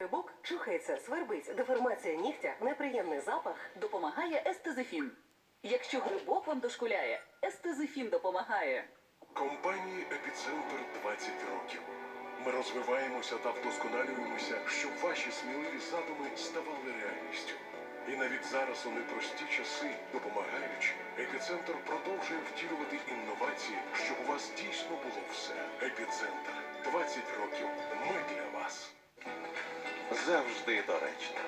Рибок чухається, свербить, деформація нігтя, неприємний запах. Допомагає естезифін. Якщо грибок вам дошкуляє, естезифін допомагає. Компанії Епіцентр 20 років. Ми розвиваємося та вдосконалюємося, щоб ваші сміливі задуми ставали реальністю. І навіть зараз у непрості часи, допомагаючи, епіцентр продовжує втілювати інновації, щоб у вас дійсно було все. Епіцентр 20 років. Завжди доречно.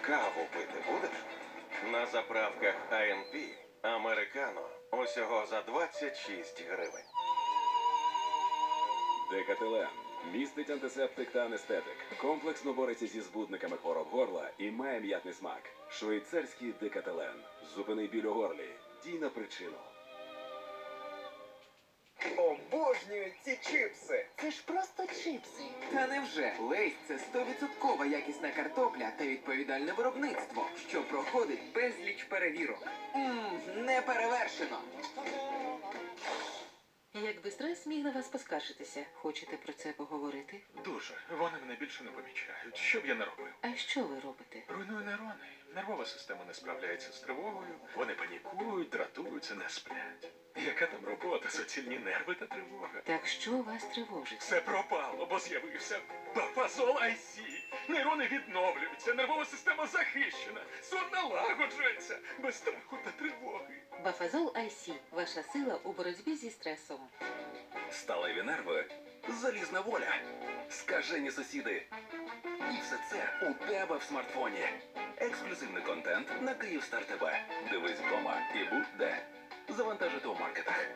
Каву пити будеш? На заправках АНП Американо усього за 26 гривень. Декателен містить антисептик та анестетик. Комплексно бореться зі збудниками хвороб горла і має м'ятний смак. Швейцарський декателен. Зупини біль у горлі. Дій на причину. Обожнюю ці чипси. Це ж просто чипси. Та невже Лейс це 100% якісна картопля та відповідальне виробництво, що проходить безліч перевірок. Мм, не перевершено. Якби стрес міг на вас поскаржитися, хочете про це поговорити? Дуже. Вони мене більше не помічають. Що б я не робив? А що ви робите? Руйную нейрони. Нервова система не справляється з тривогою. Вони панікують, дратуються, не сплять. Яка там робота, суцільні нерви та тривога? Так що вас тривожить? Все пропало, бо з'явився бафазол IC. Нейрони відновлюються, нервова система захищена, сон налагоджується без страху та тривоги. Бафазол IC – ваша сила у боротьбі зі стресом. Сталеві нерви. Залізна воля. Скажені сусіди. І все це у тебе в смартфоні. Ексклюзивний контент на Київстар ТВ. Дивись вдома і будь де. Завантажити у маркетах.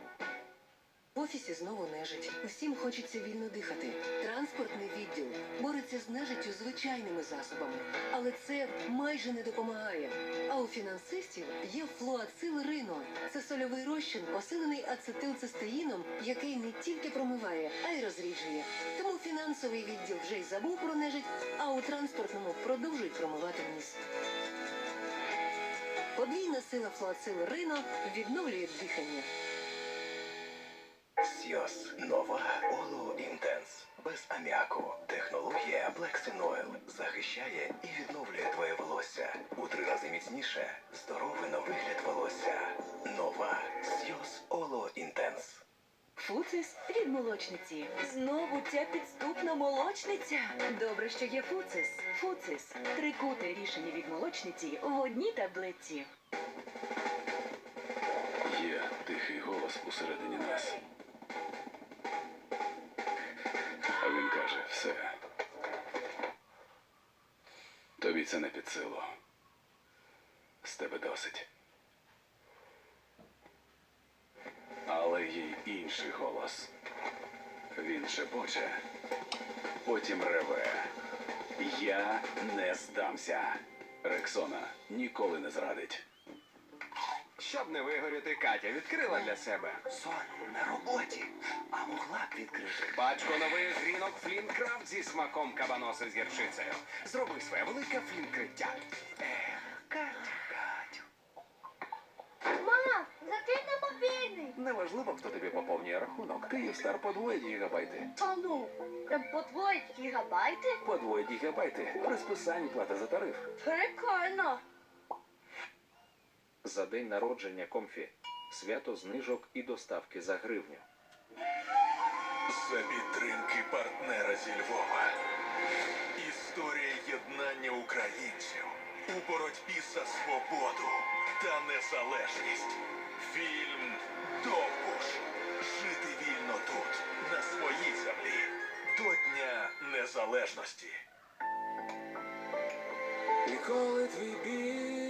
В офісі знову нежить. Усім хочеться вільно дихати. Транспортний відділ бореться з нежиттю звичайними засобами, але це майже не допомагає. А у фінансистів є флуацил Рино. Це сольовий розчин, посилений ацетилцистеїном, який не тільки промиває, а й розріджує. Тому фінансовий відділ вже й забув про нежить, а у транспортному продовжують промивати ніс. Подвійна сила флуацил Рино відновлює дихання. Сіос нова Оло Інтенс. Без аміаку. Технологія Black Oil захищає і відновлює твоє волосся. У три рази міцніше. Здоровий на вигляд волосся. Нова Сіос Оло Інтенс. Фуцис від молочниці. Знову ця підступна молочниця. Добре, що є Фуцис. Фуцис. Трикуте рішення від молочниці в одній таблетці. Є тихий голос усередині нас. А він каже, все. Тобі це не під силу. З тебе досить. Але є інший голос. Він шепоче, потім реве. Я не здамся. Рексона ніколи не зрадить. Щоб не вигоріти, Катя відкрила для себе. Сон на роботі. А могла б відкрити. Пачку нових грінок Флінкрафт зі смаком кабаноса з гірчицею. Зроби своє велике флінкриття. Ех, Неважливо, хто тобі поповнює рахунок. Київстар подвоїть гігабайти. А ну, там подвоїть гігабайти? Подвоїть гігабайти. При списанні плати за тариф. Прикольно. За день народження комфі. Свято знижок і доставки за гривню. За підтримки партнера зі Львова. Історія єднання українців у боротьбі за свободу та незалежність. Фільм Довбуш. Жити вільно тут, на своїй землі. До Дня Незалежності. Ніколи твій біль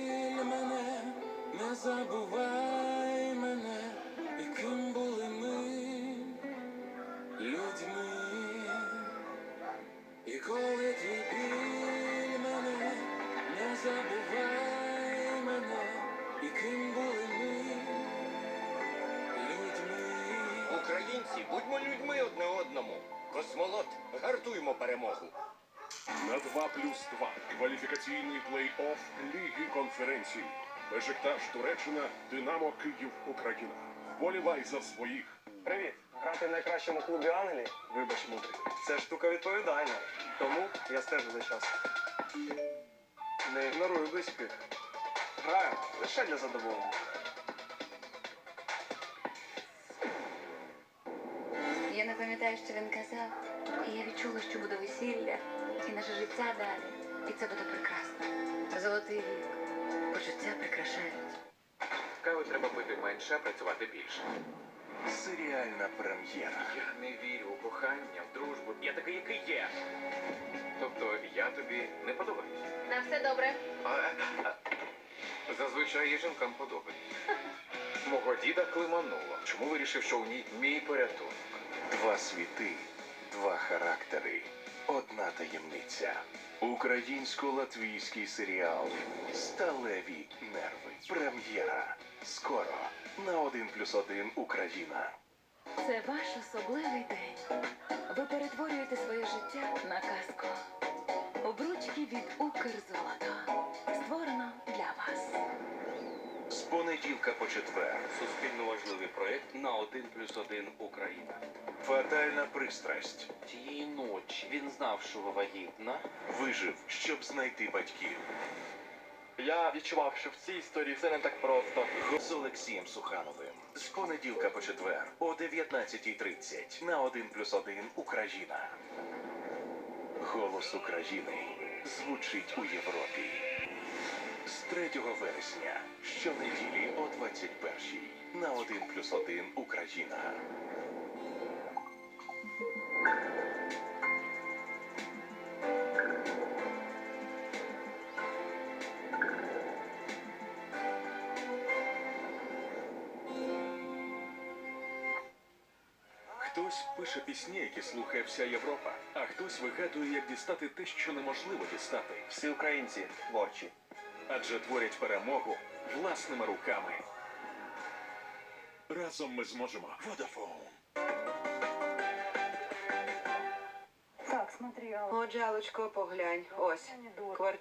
Українці, будьмо людьми одне одному. Космолот, гартуймо перемогу. На 2 плюс 2 кваліфікаційний плей-офф Ліги конференцій. Бешикташ Туреччина, Динамо Київ Україна. Вболівай за своїх. Привіт. Грати в найкращому клубі Англії? Вибач, мудрик. Це штука відповідальна. Тому я стежу за часом. Не ігнорую близьких. Граю лише для задоволення. Пам'ятаю, що він казав. І я відчула, що буде весілля, і наше життя далі. І це буде прекрасно. Золотий вік. Почуття прикрашають. Кави треба пити менше, а працювати більше. Серіальна прем'єра. Я не вірю у кохання, в дружбу. Я такий, який є. Тобто я тобі не подобаюсь. На все добре. А, а, зазвичай я жінкам подобаюсь. Мого діда климануло. Чому вирішив, що у ній мій порятунок? Два світи, два характери, одна таємниця. Українсько-латвійський серіал Сталеві нерви. Прем'єра. Скоро на 1 плюс 1 Україна. Це ваш особливий день. Ви перетворюєте своє життя на казку. Обручки від Укрзолото. Понеділка по четвер. Суспільно важливий проєкт на 1 плюс 1 Україна. Фатальна пристрасть. Тієї ночі він знав, що ви вагітна. Вижив, щоб знайти батьків. Я відчував, що в цій історії все не так просто. З Олексієм Сухановим. З понеділка по четвер о 19.30 на 1 плюс 1 Україна. Голос України звучить у Європі. З 3 вересня щонеділі о 21 на 1 плюс 1 Україна. Хтось пише пісні, які слухає вся Європа, а хтось вигадує, як дістати те, що неможливо дістати. Всі українці творчі. Адже творять перемогу власними руками. Разом ми зможемо. Vodafone. Отже, Алочко, поглянь. Ось. Квартира